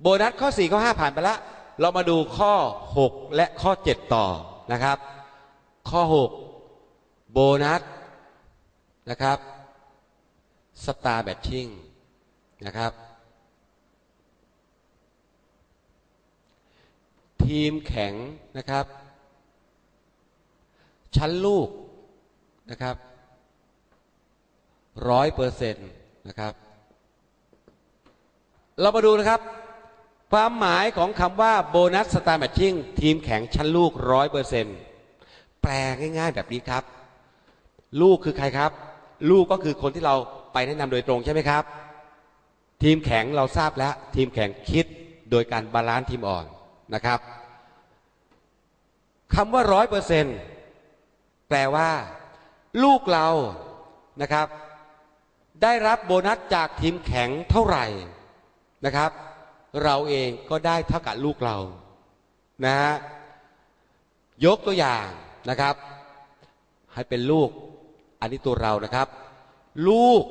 โบนัสข้อ 4 ข้อ 5 ผ่านไปแล้วเรามาดูข้อ 6 และข้อ 7 ต่อนะครับ ข้อ 6 โบนัสนะครับสตาร์แบทชิ่งนะครับ ทีมแข็งนะครับ ชั้นลูกนะครับร้อยเปอร์เซ็นต์นะครับ เรามาดูนะครับ ความหมายของคำว่าโบนัสสตาร์แมทชิ่งทีมแข็งชั้นลูกร้อยเปอร์เซ็นต์แปลง่ายๆแบบนี้ครับ ลูกคือใครครับ ลูกก็คือคนที่เราไปแนะนำโดยตรงใช่ไหมครับ ทีมแข็งเราทราบแล้ว ทีมแข็งคิดโดยการบาลานซ์ทีมอ่อนนะครับคำว่าร้อยเปอร์เซ็นต์แปลว่า ลูกเรานะครับ ได้รับโบนัสจากทีมแข็งเท่าไหร่นะครับ เราเองก็ได้เท่ากับลูกเรานะฮะยกตัวอย่างนะครับ ให้เป็นลูกอันนี้ตัวเรานะครับ ลูก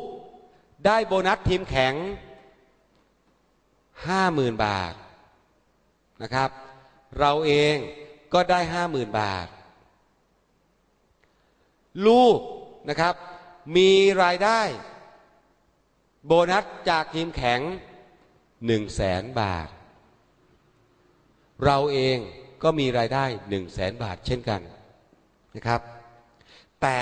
ได้โบนัสทีมแข็งห้าหมื่นบาทนะครับ เราเองก็ได้ห้าหมื่นบาท ลูกนะครับ มีรายได้ โบนัสจากทีมแข็ง หนึ่งแสนบาท เราเองก็มีรายได้หนึ่งแสนบาทเช่นกันนะครับ แต่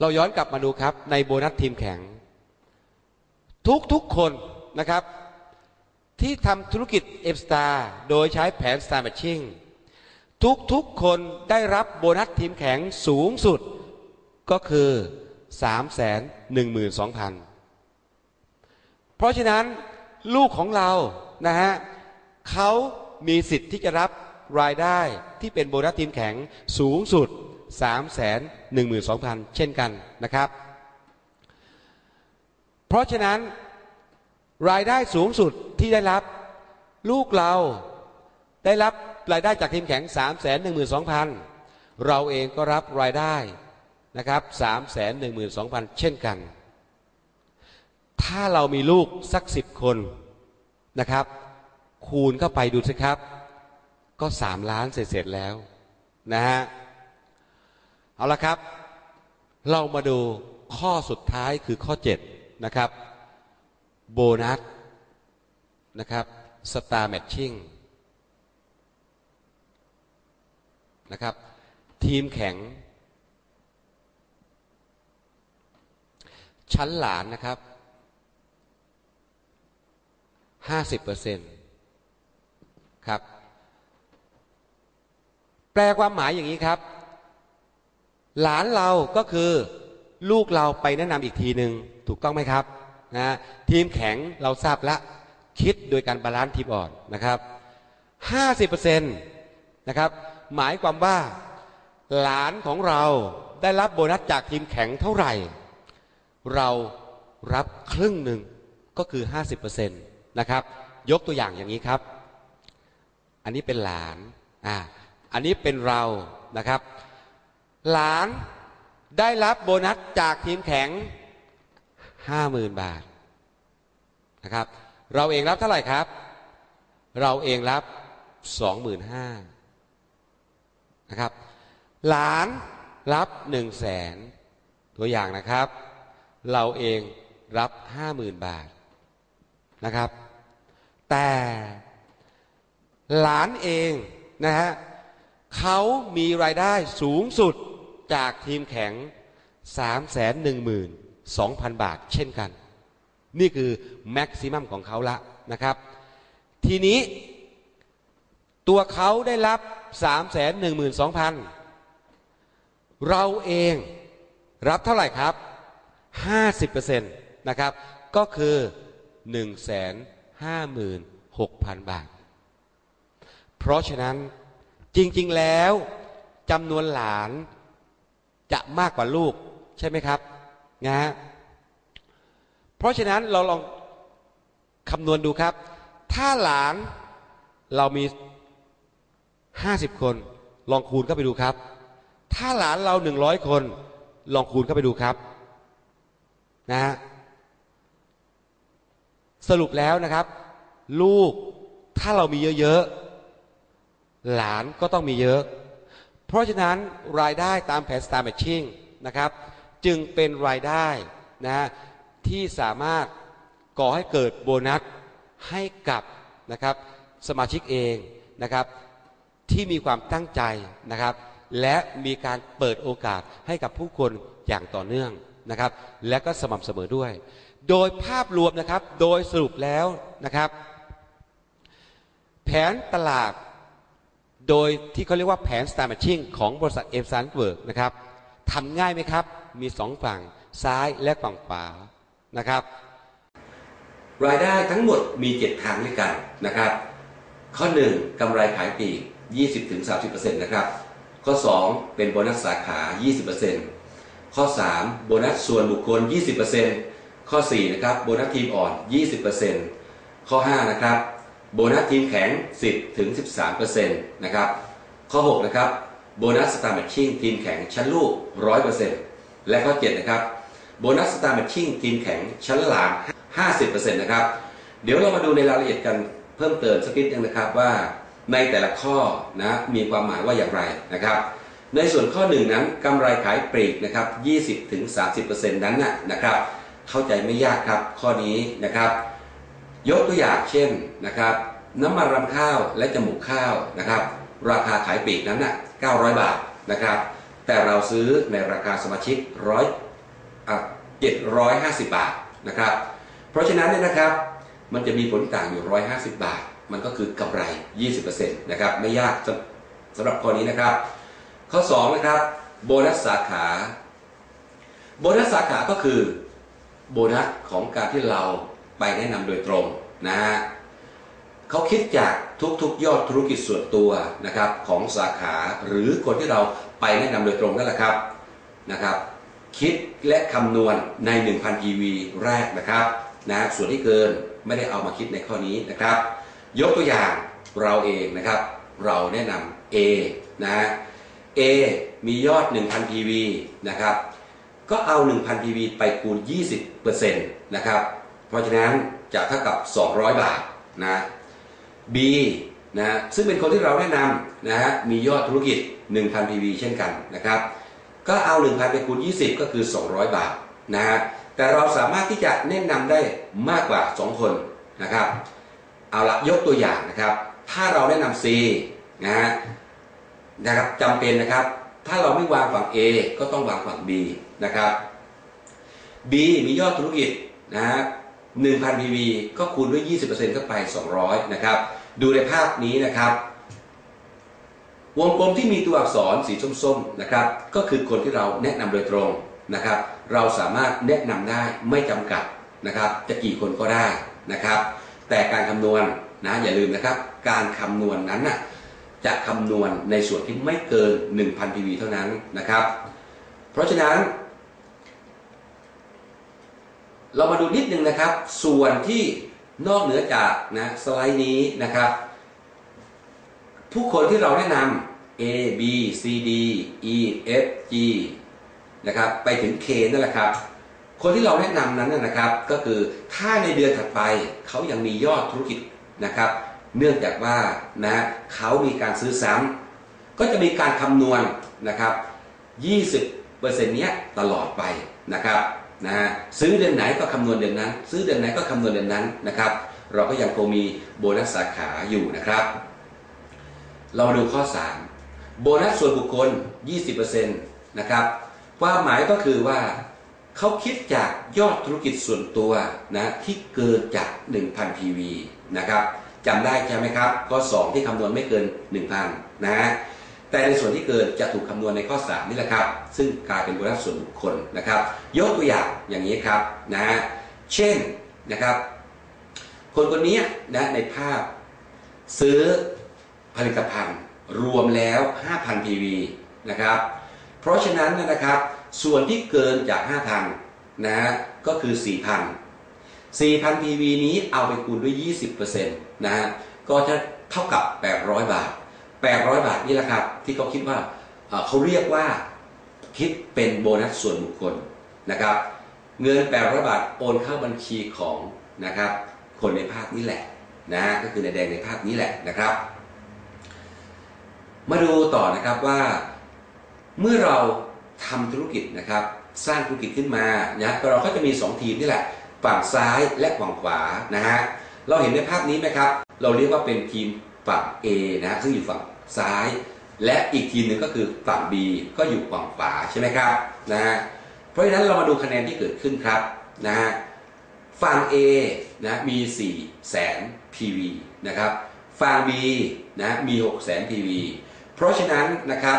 เราย้อนกลับมาดูครับ ในโบนัสทีมแข็ง ทุกๆคนนะครับ ที่ทำธุรกิจเอฟสตาโดยใช้แผน Star Matching ทุกๆคนได้รับโบนัสทีมแข็งสูงสุดก็คือ 3 1 2 0 0 0 เพราะฉะนั้นลูกของเรานะฮะเขามีสิทธิ์ที่จะรับรายได้ที่เป็นโบนัสทีมแข็งสูงสุด 3 1 2 0 0 0 เช่นกันนะครับ เพราะฉะนั้นรายได้สูงสุดที่ได้รับลูกเราได้รับรายได้จากทีมแข็ง 3 1 2 0 0 0 เราเองก็รับรายได้นะครับ 3 1 2 0 0 0 เช่นกัน ถ้าเรามีลูกสักสิบคนนะครับ คูณเข้าไปดูสิครับ ก็สามล้านเสร็จแล้วนะฮะเอาละครับ เรามาดูข้อสุดท้ายคือข้อ7นะครับ โบนัสนะครับสตาร์แมทชิ่งนะครับ ทีมแข็ง ชั้นหลานนะครับ ห้าสิบเปอร์เซ็นครับ แปลความหมายอย่างนี้ครับ หลานเราก็คือลูกเราไปแนะนำอีกทีหนึ่งถูกต้องไหมครับนะทีมแข็งเราทราบละคิดโดยการบาลานซ์ทีมอ่อนนะครับห้าสิบเปอร์เซ็นต์นะครับหมายความว่าหลานของเราได้รับโบนัสจากทีมแข็งเท่าไหร่ เรารับครึ่งหนึ่งก็คือห้าสิบเปอร์เซ็นต์ นะครับ ยกตัวอย่างอย่างนี้ครับ อันนี้เป็นหลานอ่าอันนี้เป็นเรานะครับ หลานได้รับโบนัสจากทีมแข็งห้าหมื่นบาทนะครับ เราเองรับเท่าไหร่ครับ เราเองรับสองหมื่นห้านะครับ หลานรับหนึ่งแสนตัวอย่างนะครับ เราเองรับห้าหมื่นบาท นะครับ แต่หลานเองนะฮะเขามีรายได้สูงสุดจากทีมแข็ง3 1 2 0 0 0 บาทเช่นกัน นี่คือแม็กซิมัมของเขาละนะครับ ทีนี้ตัวเขาได้รับ 3 1 2 0 0 0 เราเองรับเท่าไหร่ครับ 50%นะครับ ก็คือ 1 5 6 0 0 0 บาท เพราะฉะนั้นจริง ๆ แล้วจำนวนหลานจะมากกว่าลูกใช่ไหมครับนะฮะเพราะฉะนั้นเราลองคำนวณดูครับ ถ้าหลานเรามีห้าสิบคน ลองคูณเข้าไปดูครับ ถ้าหลานเราหนึ่งร้อยคน ลองคูณเข้าไปดูครับนะฮะ สรุปแล้วนะครับ ลูกถ้าเรามีเยอะๆ หลานก็ต้องมีเยอะ เพราะฉะนั้นรายได้ตามแผน Star Matching นะครับ จึงเป็นรายได้นะที่สามารถก่อให้เกิดโบนัสให้กับนะครับสมาชิกเองนะครับ ที่มีความตั้งใจนะครับ และมีการเปิดโอกาสให้กับผู้คนอย่างต่อเนื่องนะครับ และก็สม่ำเสมอด้วย โดยภาพรวมนะครับ โดยสรุปแล้วนะครับ แผนตลาด โดยที่เขาเรียกว่าแผน Star Matching ของบริษัทเอฟซันเวิร์กนะครับทำง่ายไหมครับ มีสองฝั่งซ้ายและฝั่งขวานะครับ รายได้ทั้งหมดมี 7 ทางด้วยกันนะครับ ข้อ 1กำไรขายปลีก 20-30%นะครับ ข้อ 2 เป็นโบนัสสาขา 20%ข้อ 3 โบนัสส่วนบุคคล 20% ข้อ 4 นะครับ โบนัสทีมอ่อน 20%ข้อ 5 นะครับ โบนัสทีมแข็ง 10-13%นะครับ ข้อ 6 นะครับ โบนัสสตาร์แมทชิ่งทีมแข็งชั้นลูก 100%และข้อ 7 นะครับ โบนัสสตาร์แมทชิ่งทีมแข็งชั้นหลาม50%นะครับ เดี๋ยวเรามาดูในรายละเอียดกันเพิ่มเติมสักนิดนึงนะครับว่าในแต่ละข้อนะมีความหมายว่าอย่างไรนะครับ ในส่วนข้อหนึ่งนั้นกำไรขายปลีกนะครับ 20-30%นั้นนะนะครับ เข้าใจไม่ยากครับข้อนี้นะครับ ยกตัวอย่างเช่นนะครับ น้ำมันรำข้าวและจมูกข้าวนะครับ ราคาขายปลีกนั้นนะ900 บาทนะครับ แต่เราซื้อในราคาสมาชิกร้อยอะ750บาทนะครับ เพราะฉะนั้นเนี่ยนะครับมันจะมีผลต่างอยู่ 150 บาท มันก็คือกำไร 20%นะครับไม่ยากสำสำหรับข้อนี้นะครับ ข้อ 2 นะครับ โบนัสสาขา โบนัสสาขาก็คือ โบนัสของการที่เราไปแนะนำโดยตรงนะฮะเขาคิดจากทุกๆยอดธุรกิจส่วนตัวนะครับของสาขาหรือคนที่เราไปแนะนำโดยตรงนั่นแหละครับนะครับ คิดและคำนวณใน 1,000 PV แรกนะครับนะส่วนที่เกินไม่ได้เอามาคิดในข้อนี้นะครับ ยกตัวอย่างเราเองนะครับ เราแนะนำ A นะ A มียอด 1,000 PV นะครับ ก็เอา 1,000 PV ไปคูณ 20%นะครับ เพราะฉะนั้นจะเท่ากับ 200 บาทนะ B นะซึ่งเป็นคนที่เราแนะนำนะฮะมียอดธุรกิจ 1,000 PV เช่นกันนะครับ ก็เอา 1,000 ไปคูณ 20 ก็คือ 200 บาทนะฮะแต่เราสามารถที่จะแนะนำได้มากกว่า 2 คนนะครับ เอาละยกตัวอย่างนะครับ ถ้าเราแนะนำ C นะฮะนะครับจำเป็นนะครับ ถ้าเราไม่วางฝั่ง A ก็ต้องวางฝั่ง B นะครับ B มียอดธุรกิจนะฮะ1,000 PV ก็คูณด้วย 20%ก็ไป 200 นะครับ ดูในภาพนี้นะครับ วงกลมที่มีตัวอักษรสีส้มๆนะครับ ก็คือคนที่เราแนะนำโดยตรงนะครับ เราสามารถแนะนำได้ไม่จำกัดนะครับ จะกี่คนก็ได้นะครับ แต่การคำนวณนะอย่าลืมนะครับ การคำนวณนั้นน่ะจะคำนวณในส่วนที่ไม่เกิน 1,000 PV เท่านั้นนะครับ เพราะฉะนั้น เรามาดูนิดนึงนะครับ ส่วนที่นอกเหนือจากนะสไลด์นี้นะครับ ผู้คนที่เราแนะนำ A B C D E F G นะครับไปถึง K นั่นแหละครับ คนที่เราแนะนำนั้นนะครับ ก็คือถ้าในเดือนถัดไปเขายังมียอดธุรกิจนะครับ เนื่องจากว่านะเขามีการซื้อซ้ำก็จะมีการคำนวณนะครับ 20%เนี้ยตลอดไปนะครับ นะฮะซื้อเดือนไหนก็คำนวณเดือนนั้น ซื้อเดือนไหนก็คำนวณเดือนนั้นนะครับ เราก็ยังคงมีโบนัสสาขาอยู่นะครับ เรามาดูข้อ 3 โบนัสส่วนบุคคล 20%นะครับความหมายก็คือว่าเขาคิดจากยอดธุรกิจส่วนตัวนะที่เกินจาก 1,000 PV นะครับจำได้ใช่ไหมครับ ข้อ 2 ที่คำนวณไม่เกิน 1,000 นะ แต่ในส่วนที่เกินจะถูกคำนวณในข้อ 3 นี่แหละครับ ซึ่งกลายเป็นโบนัสส่วนบุคคลนะครับ ยกตัวอย่างอย่างนี้ครับนะฮะเช่นนะครับ คนคนนี้นะในภาพซื้อผลิตภัณฑ์รวมแล้ว 5,000 PV นะครับ เพราะฉะนั้นนะครับ ส่วนที่เกินจาก 5,000นะก็คือ 4,000 4,000 PV นี้เอาไปคูณด้วย 20%นะฮะก็จะเท่ากับ 800 บาท 800 บาทนี่แหละครับ ที่เขาคิดว่าเขาเรียกว่าคิดเป็นโบนัสส่วนบุคคลนะครับ เงิน 800 บาทโอนเข้าบัญชีของนะครับคนในภาพนี้แหละนะก็คือในแดงในภาพนี้แหละนะครับ มาดูต่อนะครับว่าเมื่อเราทำธุรกิจนะครับ สร้างธุรกิจขึ้นมานะเราก็จะมี 2 ทีมนี่แหละ ฝั่งซ้ายและฝั่งขวานะฮะเราเห็นในภาพนี้ไหมครับ เราเรียกว่าเป็นทีม ฝั่ง A นะซึ่งอยู่ฝั่งซ้าย และอีกทีมหนึ่งก็คือฝั่ง B ก็อยู่ฝั่งขวาใช่ไหมครับนะฮะเพราะฉะนั้นเรามาดูคะแนนที่เกิดขึ้นครับนะฮะฝั่ง A นะมี4แสน PV นะครับฝั่ง B นะมี6แสน PV เพราะฉะนั้นนะครับ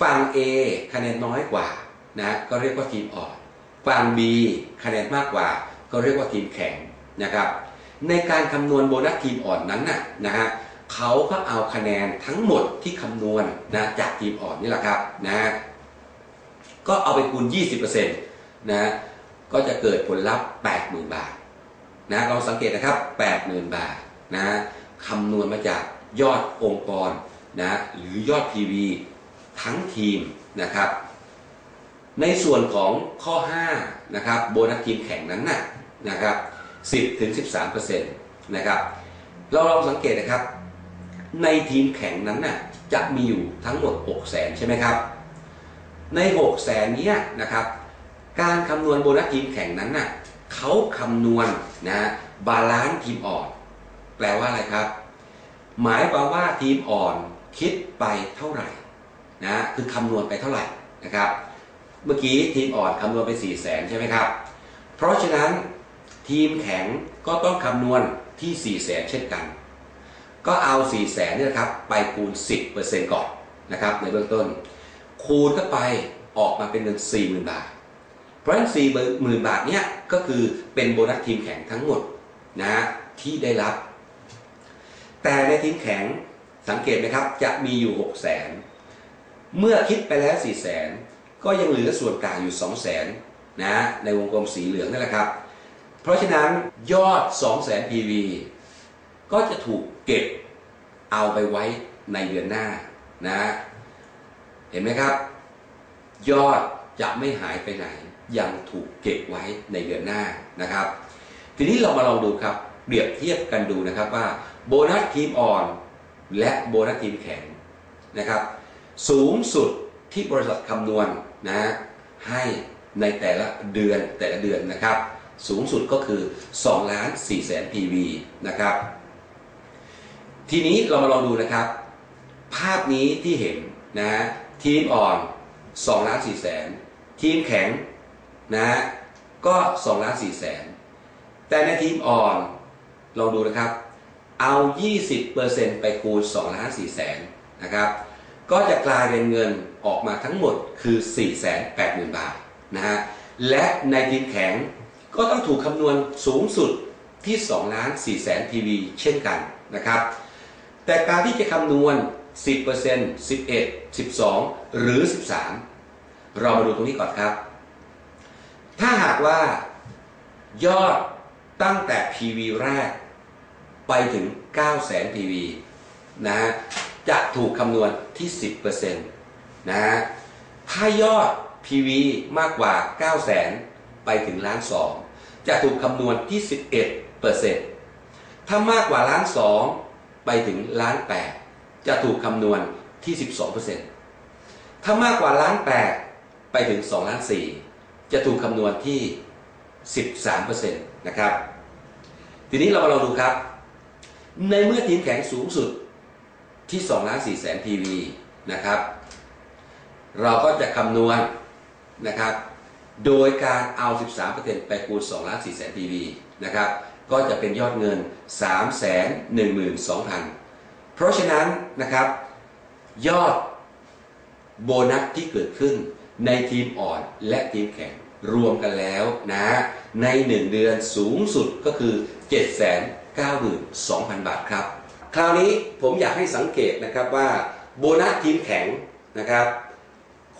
ฝั่ง A คะแนนน้อยกว่านะก็เรียกว่าทีมอ่อนฝั่ง B คะแนนมากกว่า ก็เรียกว่าทีมแข็งนะครับในการคำนวณโบนัสทีมอ่อนนั้นนะนะฮะ เขาก็เอาคะแนนทั้งหมดที่คำนวณนะจากทีมอ่อนนี่แหละครับนะก็เอาไปคูณ 20%นะก็จะเกิดผลลัพธ์ 80,000 บาทนะเราสังเกตนะครับ 80,000 บาทนะคำนวณมาจากยอดองค์กรนะหรือยอด PV ทั้งทีมนะครับ ในส่วนของข้อ 5 นะครับ โบนัสทีมแข่งนั้นนะนะครับ 10ถึง13%นะครับเราลองสังเกตนะครับ ในทีมแข่งนั้นน่ะจะมีอยู่ทั้งหมด 6 0แสนใช่ไหมครับ ใน 6 0แสนนี้นะครับ การคำนวณโบนัสทีมแข่งนั้นน่ะเขาคำนวณนะบาลานซ์ทีมอ่อน แปลว่าอะไรครับ หมายความว่าทีมอ่อนคิดไปเท่าไหร่นะคือคำนวณไปเท่าไหร่นะครับ เมื่อกี้ทีมอ่อนคำนวณไป 4 0 0แสนใช่ไหมครับ เพราะฉะนั้นทีมแข็งก็ต้องคำนวณที่ 4 0 0แสนเช่นกัน ก็เอา 4 0 0แสนนี่นะครับไปคูณ 10%ก่อนนะครับในเบื้องต้น คูณเข้าไปออกมาเป็นเงิน40,000 บาท เพราะฉะนั้น40,000 บาทเนี่ยก็คือเป็นโบนัสทีมแข็งทั้งหมดนะที่ได้รับ แต่ในทีมแข็งสังเกตไหมครับจะมีอยู่ 6 0 0แสนเมื่อคิดไปแล้ว 4 0 0แสนก็ยังเหลือส่วนกลางอยู่ 2 0 0แสนนะในวงกลมสีเหลืองนั่นแหละครับ เพราะฉะนั้นยอด 2 0 0แสน PV ก็จะถูก เก็บเอาไปไว้ในเดือนหน้านะ เห็นไหมครับ ยอดจะไม่หายไปไหน ยังถูกเก็บไว้ในเดือนหน้านะครับ ทีนี้เรามาลองดูครับเปรียบเทียบกันดูนะครับว่าโบนัสทีมอ่อนและโบนัสทีมแข็งนะครับ สูงสุดที่บริษัทคำนวณนะให้ในแต่ละเดือนแต่ละเดือนนะครับ สูงสุดก็คือ2ล้าน4แสน PV นะครับ ทีนี้เรามาลองดูนะครับ ภาพนี้ที่เห็นนะทีมอ่อน2ล้าน4แสนทีมแข็งนะก็2ล้าน4แสนแต่ในทีมอ่อนลองดูนะครับ เอา 20%ไปคูณ2ล้าน4แสนนะครับก็จะกลายเป็นเงินออกมาทั้งหมดคือ 480,000 บาทนะฮะและในทีมแข็งก็ต้องถูกคำนวณสูงสุดที่2ล้าน4แสน PV เช่นกันนะครับ แต่การที่จะคำนวณ 10% 11 12 หรือ 13 เรามาดูตรงนี้ก่อนครับ ถ้าหากว่ายอดตั้งแต่ PV แรก ไปถึง9แสน PV นะฮะจะถูกคำนวณที่ 10%นะฮะถ้ายอด PV มากกว่า9แสนไปถึงล้าน2จะถูกคำนวณที่ 11%ถ้ามากกว่าล้าน2 ไปถึงล้าน8จะถูกคำนวณที่ 12%ถ้ามากกว่าล้าน8ไปถึง2ล้าน4จะถูกคำนวณที่ 13%นะครับ ทีนี้เรามาลองดูครับ ในเมื่อทีมแข็งสูงสุดที่2ล้าน4แสน PV นะครับ เราก็จะคำนวณนะครับ โดยการเอา 13%ไปคูณ2ล้าน4แสน PV นะครับ ก็จะเป็นยอดเงิน 3 1 2 0 0 0 เพราะฉะนั้นนะครับ ยอดโบนัสที่เกิดขึ้นในทีมอ่อนและทีมแข็งรวมกันแล้วนะ ใน 1 เดือนสูงสุดก็คือ 792,000 บาทครับ คราวนี้ผมอยากให้สังเกตนะครับว่าโบนัสทีมแข็งนะครับ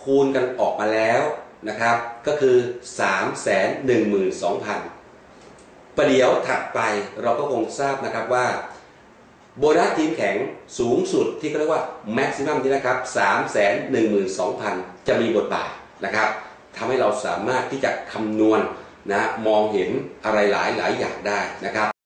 คูณกันออกมาแล้วนะครับ ก็คือ 312,000 ประเดี๋ยวถัดไปเราก็คงทราบนะครับว่า โบนัสทีมแข็งสูงสุดที่เขาเรียกว่าแม็กซิมัมนี่นะครับ312,000 จะมีบทบาทนะครับทำให้เราสามารถที่จะคำนวณนะมองเห็นอะไรหลายหลายอย่างได้นะครับ